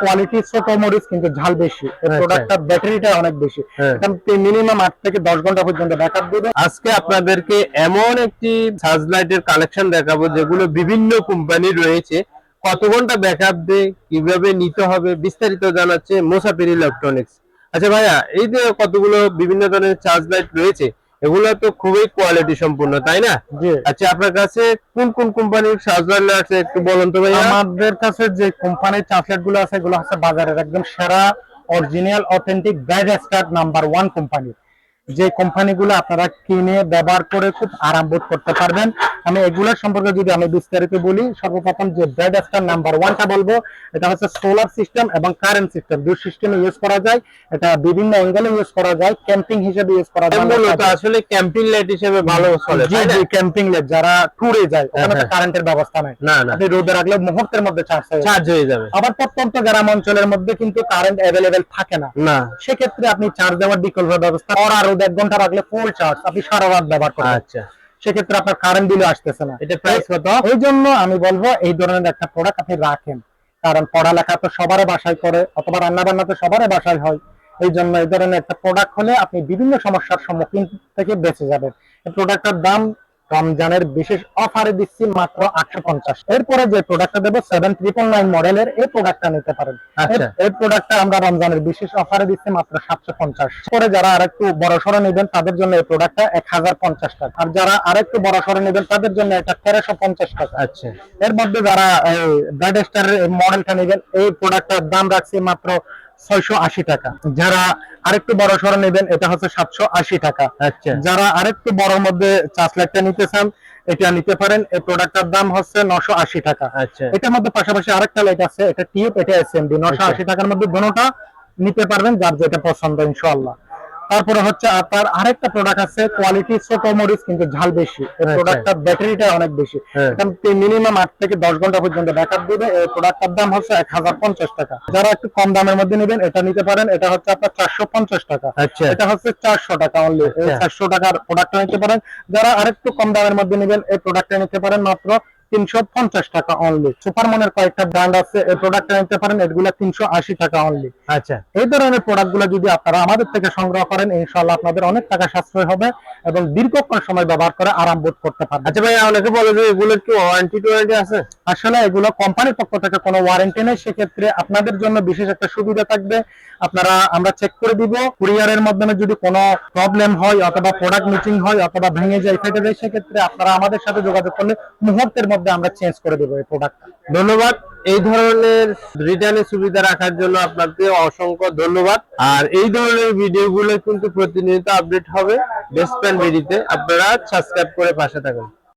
Quality ছোট মরিচ কিন্তু ঝাল বেশি। আচ্ছা। প্রোডাক্টটা ব্যাটারিটা অনেক বেশি। হ্যাঁ। মিনিমাম আট থেকে দশ ঘণ্টা পর্যন্ত ব্যাকআপ দিবে। আজকে আপনাদেরকে এমন একটি সার্চ লাইটের কালেকশন দেখাবো যেগুলো বিভিন্ন কোম্পানি রয়েছে। কত ঘণ্টা ব্যাকআপ দেয় কীভাবে নিতে হবে বিস্তারিত জানাচ্ছে মোসাফির ইলেকট্রনিক্স। আচ্ছা ভাইয়া এই যে কতগুলো বিভিন্ন ধরনের চার্জ লাইট রয়েছে এগুলো তো খুবই কোয়ালিটি সম্পূর্ণ তাই না? আচ্ছা আপনার কাছে কোন কোন কোম্পানির চার্জ আছে একটু বলুন তো ভাইয়া? আমাদের কাছে যে কোম্পানির চার্জলাইটগুলো আছে এগুলো হচ্ছে বাজারের একদম সেরা original authentic bad start number one company যে কোম্পানিগুলো আপনারা কিনে ব্যবহার করে খুব আরাম বোধ করতে পারবেন। আমি এগুলোর সম্পর্কে যদি আমি বিস্তারিত বলি সর্বপ্রথম যে স্টার নাম্বার ওয়ানটা বলব এটা হচ্ছে সোলার সিস্টেম এবং কারেন্ট সিস্টেম দুই সিস্টেমে ইউজ করা যায় এটা বিভিন্ন অ্যাঙ্গেলে ইউজ করা যায় ক্যাম্পিং হিসেবে ইউজ করা যায়। মূলত আসলে ক্যাম্পিং লাইট হিসেবে ভালো চলে জি জি ক্যাম্পিং লাইট যারা ট্যুরে যায় ওখানে তো হ্যাঁ। কারেন্টের ব্যবস্থা নাই। না না। আপনি রোদে রাখলে মুহূর্তের মধ্যে চার্জ হয়ে। চার্জ হয়ে যাবে। আবার প্রত্যন্ত গ্রাম অঞ্চলের মধ্যে কিন্তু কারেন্ট অ্যাভেলেবেল থাকে না। না। সেক্ষেত্রে আপনি চার্জ দেওয়ার বিকল্প ব্যবস্থা আর আরও এক ঘণ্টা রাখলে ফুল চার্জ আপনি সারা রাত ব্যবহার করেন আচ্ছা। সেক্ষেত্রে আপনার কারেন্ট বিলও আসতেছে না। এটা প্রাইস কত? এই জন্য আমি বলব এই ধরনের একটা প্রোডাক্ট আপনি রাখেন। কারণ পড়ালেখা তো সবার বাসায় করে অথবা রান্না বান্না তো সবার বাসায় হয়। এই জন্য এই ধরনের একটা প্রোডাক্ট হলে আপনি বিভিন্ন সমস্যার সম্মুখীন থেকে বেঁচে যাবেন। এই প্রোডাক্টটার দাম রমজানের বিশেষ অফারে দিচ্ছি মাত্র আটশো পঞ্চাশ। এরপরে যে প্রোডাক্টটা দেবো সেভেন ট্রিপল নাইন মডেলের এই প্রোডাক্টটা নিতে পারেন। আচ্ছা। এই- প্রোডাক্টটা আমরা রমজানের বিশেষ অফারে দিচ্ছি মাত্র সাতশো পঞ্চাশ। পরে যারা আরেকটু বড় সড়ো নেবেন তাদের জন্য এই প্রোডাক্টটা এক হাজার পঞ্চাশ টাকা। আর যারা আরেকটু বড় সড়ো নেবেন তাদের জন্য এটা তেরোশো পঞ্চাশ টাকা। আচ্ছা। এর মধ্যে যারা ব্র্যাড স্টার মডেলটা নেবেন এই প্রোডাক্টটার দাম রাখছি মাত্র ছয়শো আশি টাকা। যারা আরেকটু বড় নেবেন এটা হচ্ছে সাতশো আশি টাকা। আচ্ছা। যারা আরেকটু বড় মধ্যে চার লাখটা নিতে চান এটা নিতে পারেন। এই প্রোডাক্টটার দাম হচ্ছে নশো আশি টাকা। আচ্ছা। এটার মধ্যে পাশাপাশি আরেকটা লাইট আছে এটা টিউব এটা এসএমডি নশো আশি টাকার মধ্যে দুটা নিতে পারবেন যার যেটা পছন্দ ইনশাআল্লাহ। তারপরে হচ্ছে আপনার আরেকটা প্রোডাক্ট আছে কোয়ালিটি ছোট মরিচ কিন্তু ঝাল বেশি। এই আচ্ছা। প্রোডাক্টটার ব্যাটারিটা অনেক বেশি। হ্যাঁ। মিনিমাম আট থেকে দশ ঘণ্টা পর্যন্ত ব্যাকআপ দিবে। এই প্রোডাক্টটার দাম হচ্ছে এক হাজার পঞ্চাশ টাকা। যারা একটু কম দামের মধ্যে নেবেন এটা নিতে পারেন। এটা হচ্ছে আপনার চারশো পঞ্চাশ টাকা। আচ্ছা। এটা হচ্ছে চারশো টাকা অনলি আচ্ছা। চারশো টাকার প্রোডাক্টটা নিতে পারেন। যারা আরেকটু কম দামের মধ্যে নেবেন এই প্রোডাক্টটা নিতে পারেন মাত্র তিনশো পঞ্চাশ টাকা অনলি সুপার মনের কয়েকটা ব্র্যান্ড আছে এই প্রোডাক্টটা নিতে পারেন এগুলা তিনশো আশি টাকা অনলি আচ্ছা। এই ধরনের প্রোডাক্টগুলো যদি আপনারা আমাদের থেকে সংগ্রহ করেন ইনশাল্লাহ আপনাদের অনেক টাকা সাশ্রয় হবে এবং দীর্ঘক্ষণ সময় ব্যবহার করে আরাম বোধ করতে পারবেন। আচ্ছা ভাই অনেকে বলে যে কি ওয়ারেন্টি টোয়ারেন্টি আছে? আসলে এগুলো কোম্পানির পক্ষ থেকে কোনো ওয়ারেন্টি নেই সেক্ষেত্রে আপনাদের জন্য বিশেষ একটা সুবিধা থাকবে। আপনারা আমরা চেক করে দিব কুরিয়ারের মাধ্যমে যদি কোনো প্রবলেম হয় অথবা প্রোডাক্ট মিচিং হয় অথবা ভেঙে যায় ফেটে যায় সেক্ষেত্রে আপনারা আমাদের সাথে যোগাযোগ করলে মুহূর্তের মধ্যে আমরা চেঞ্জ করে দেবো এই প্রোডাক্টটা ধন্যবাদ। এই ধরনের রিটার্নের সুবিধা রাখার জন্য আপনাকে অসংখ্য ধন্যবাদ। আর এই ধরনের ভিডিওগুলো কিন্তু প্রতিনিয়ত আপডেট হবে। বেস্ট প্যান ভিডিওতে আপনারা সাবস্ক্রাইব করে পাশে থাকুন।